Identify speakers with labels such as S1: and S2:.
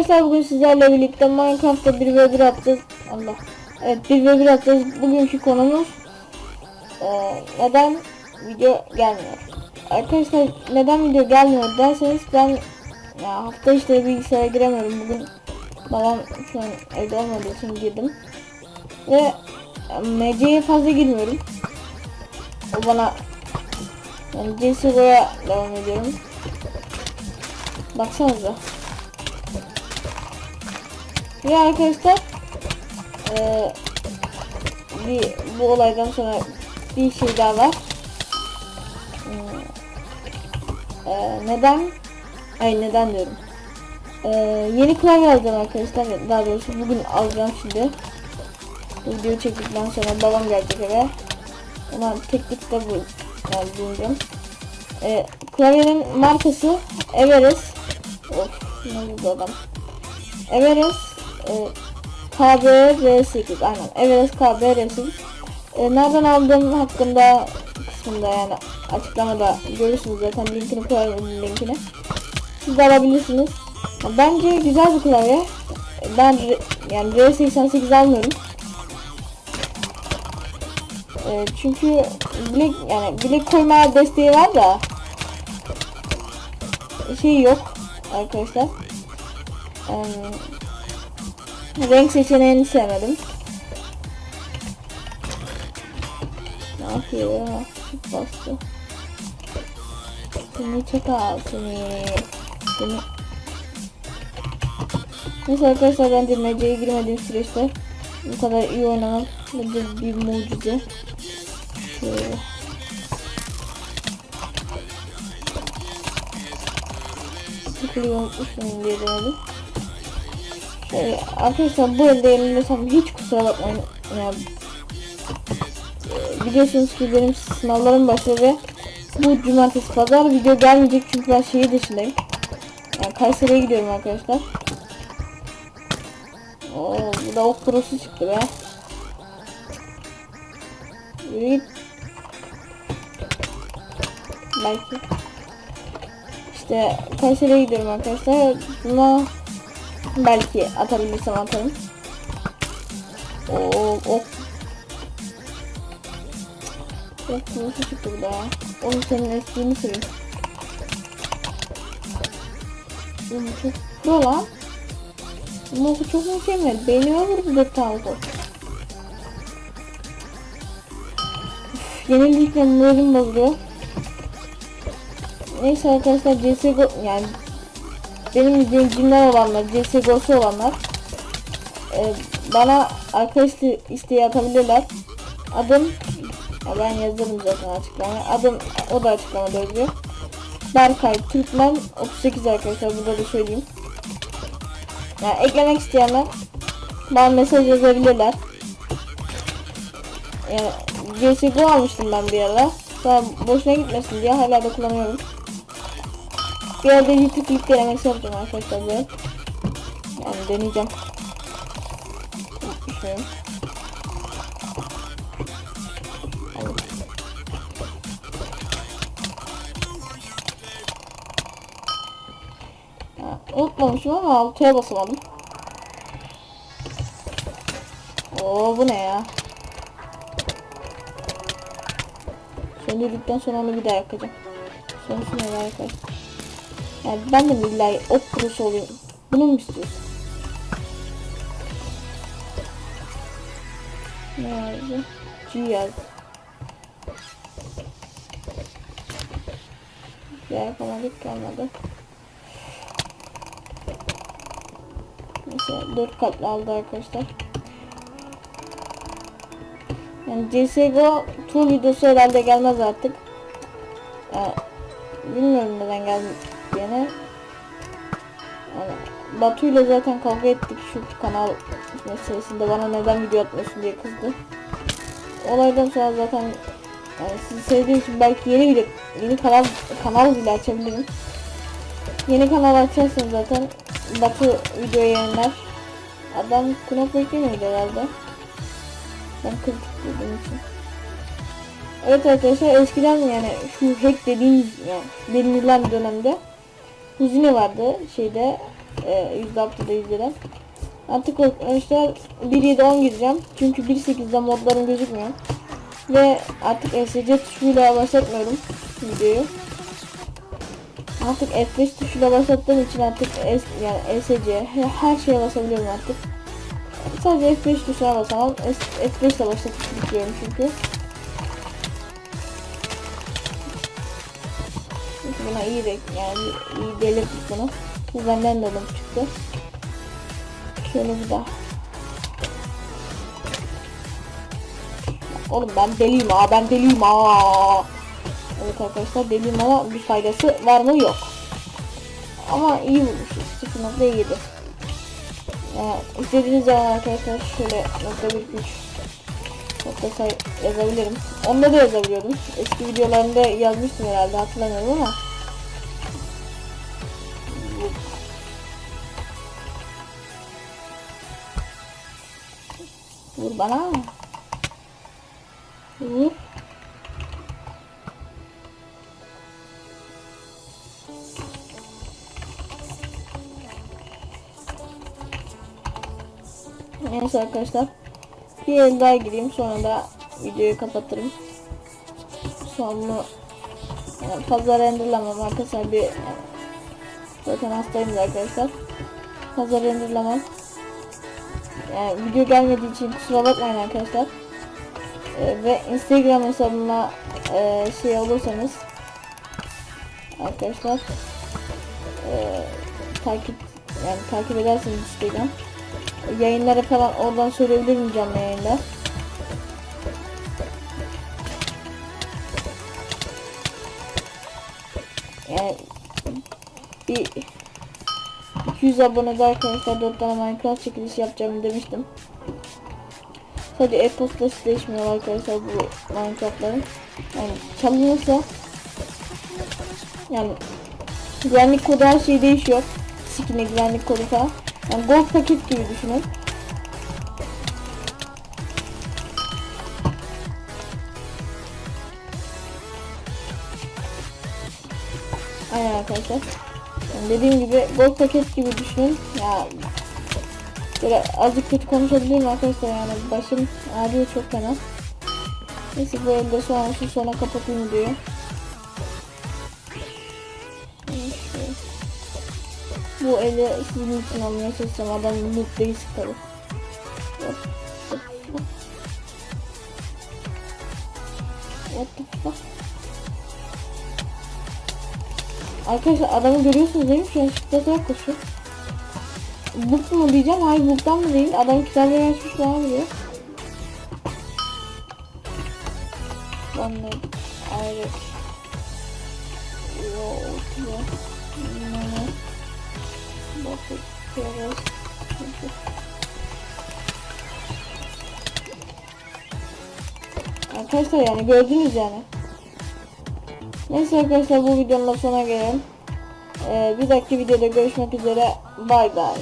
S1: arkadaşlar bugün sizlerle birlikte Minecraft'ta 1v1 atacağız. Allah. Evet 1v1 atacağız. Bugünkü konumuz eee, neden video gelmiyor. Arkadaşlar neden video gelmiyor derseniz ben ya hafta işte bilgisayara giremiyorum bugün. Babam şu an evde olmadığı için girdim. Ve e, MC'ye fazla girmiyorum. O bana yani CSGO'ya devam ediyorum. Baksanıza. Ve arkadaşlar eee, bir bu olaydan sonra bir şey daha var. Eee, neden? Ay neden diyorum. Eee, yeni klavye alacağım arkadaşlar. Daha doğrusu bugün alacağım şimdi. Bu videoyu çektikten sonra babam gelecek eve. Ona teknikte bu yani bulunacağım. Eee, klavyenin markası Everest. Of ne oldu adam. Everest e, KBR8 aynen. Everest KBR8 e, nereden aldığım hakkında kısmında yani açıklamada görürsünüz zaten linkini koyarım linkini siz de alabilirsiniz. Bence güzel bir klavye. Ben yani R88 almıyorum. E, çünkü bilek yani bilek koyma desteği var da şey yok arkadaşlar. Em, renk seçeneğini sevmedim. Ne yapıyor? Bastı. Seni çakal seni. Seni. Neyse arkadaşlar bence MC'ye girmediğim süreçte bu kadar iyi oynamak bence bir mucize. Şöyle. Sıkılıyor unutmuşum diye denedim. Şöyle arkadaşlar bu elde yeniliyorsam hiç kusura bakmayın. Yani, e, biliyorsunuz ki benim sınavlarım başladı ve bu cumartesi pazar video gelmeyecek çünkü ben şehir dışındayım. Yani Kayseri'ye gidiyorum arkadaşlar. Oo, bu da ok çıktı be. Evet. Belki. İşte Kayseri'ye gidiyorum arkadaşlar. Buna belki atabilirsem atarım. Oo, ok. Ok nasıl çıktı bu da? Oğlum senin eskiğini bu çok pro lan. Bu oku çok mükemmel. Beynime vurdu dört tane ok. Üf, Yenilikle moralim bozuluyor. Neyse arkadaşlar CSGO yani benim zincirler olanlar, CSGO'su olanlar e, bana arkadaş isteği atabilirler. Adım ya ben yazarım zaten açıklamaya. Adım o da açıklamada yazıyor. Berkay Türkmen 38 arkadaşlar burada da söyleyeyim. Yani eklemek isteyenler bana mesaj yazabilirler. Yani CSGO almıştım ben bir ara. Sonra boşuna gitmesin diye hala da kullanıyorum. Bir arada YouTube klip denemesi yapacağım arkadaşlar böyle. Yani deneyeceğim. Şöyle. Unutmamışım ama altıya basamadım. Oo bu ne ya? Söndürdükten sonra onu bir daha yakacağım. Sonuçta ne arkadaşlar? Yani ben de billahi ok kurusu olayım. Bunu mu istiyorsun? Ne yazdı? G yazdı. Ya yapamadık kalmadı. Mesela 4 katlı aldı arkadaşlar. Yani CSGO tur videosu herhalde gelmez artık. Bilmiyorum neden geldiğini. Yani Batu ile zaten kavga ettik şu kanal meselesinde bana neden video atmıyorsun diye kızdı. Olaydan sonra zaten yani sizi sevdiğim için belki yeni video yeni kanal kanal bile açabilirim. Yeni kanal açarsın zaten Batu video yayınlar. Adam knop beklemiyordu herhalde. Ben kritik dediğim için. Evet arkadaşlar eskiden yani şu hack dediğimiz yani denilen dönemde Huzine vardı şeyde e, yüzde haftada yüzdeden. Artık arkadaşlar 1.7.10 gireceğim. Çünkü 1.8'de modlarım gözükmüyor. Ve artık ESC tuşuyla başlatmıyorum videoyu. Artık F5 tuşuyla başlattığım için artık S, yani ESC he- her şeye basabiliyorum artık. Sadece F5 tuşuna basamam. S- F5 ile başlatıp çünkü. Buna iyi de yani iyi delirttik bunu. Bu benden de alıp çıktı. Şöyle bir daha. Oğlum ben deliyim ha ben deliyim ha. Evet arkadaşlar deliyim ama bir faydası var mı yok. Ama iyi bulmuşuz. 0.7. Yani istediğiniz zaman arkadaşlar şöyle nokta bir güç nokta yazabilirim. Onda da yazabiliyordum. Eski videolarımda yazmıştım herhalde hatırlamıyorum ama. Vur bana. Vur. Neyse arkadaşlar. Bir el daha gireyim sonra da videoyu kapatırım. Sonra yani fazla renderlamam arkadaşlar bir yani, zaten hastayım da arkadaşlar. Fazla renderlamam. Yani video gelmediği için kusura bakmayın arkadaşlar. Ee, ve Instagram hesabıma e, şey olursanız arkadaşlar e, takip yani takip ederseniz Instagram yayınları falan oradan söyleyebilirim canlı yayında. Yani bir 200 abonede arkadaşlar 4 tane Minecraft çekilişi yapacağımı demiştim. Sadece e-postası değişmiyor arkadaşlar bu Minecraft'ların. Yani çalınırsa yani güvenlik kodu her şey değişiyor. Skin'e güvenlik kodu falan. Yani gold paket gibi düşünün. Aynen arkadaşlar. Dediğim gibi gold paket gibi düşünün. Ya böyle azıcık kötü konuşabilirim arkadaşlar yani başım ağrıyor çok fena. Neyse bu elde sonra şu sona kapatayım. Neyse. Bu eli sizin için almaya çalışacağım. Adam noob değil Arkadaşlar adamı görüyorsunuz değil mi? Şu an şiddete koşuyor. Buk mu diyeceğim? Hayır buktan mı değil? Adam kitabı açmış diyor. One leg. Ayrı. Yo, diyor. Ne? Bakıyoruz. Arkadaşlar yani gördünüz yani. Neyse arkadaşlar bu videonun sonuna gelelim. Ee, bir dahaki videoda görüşmek üzere. Bay bay.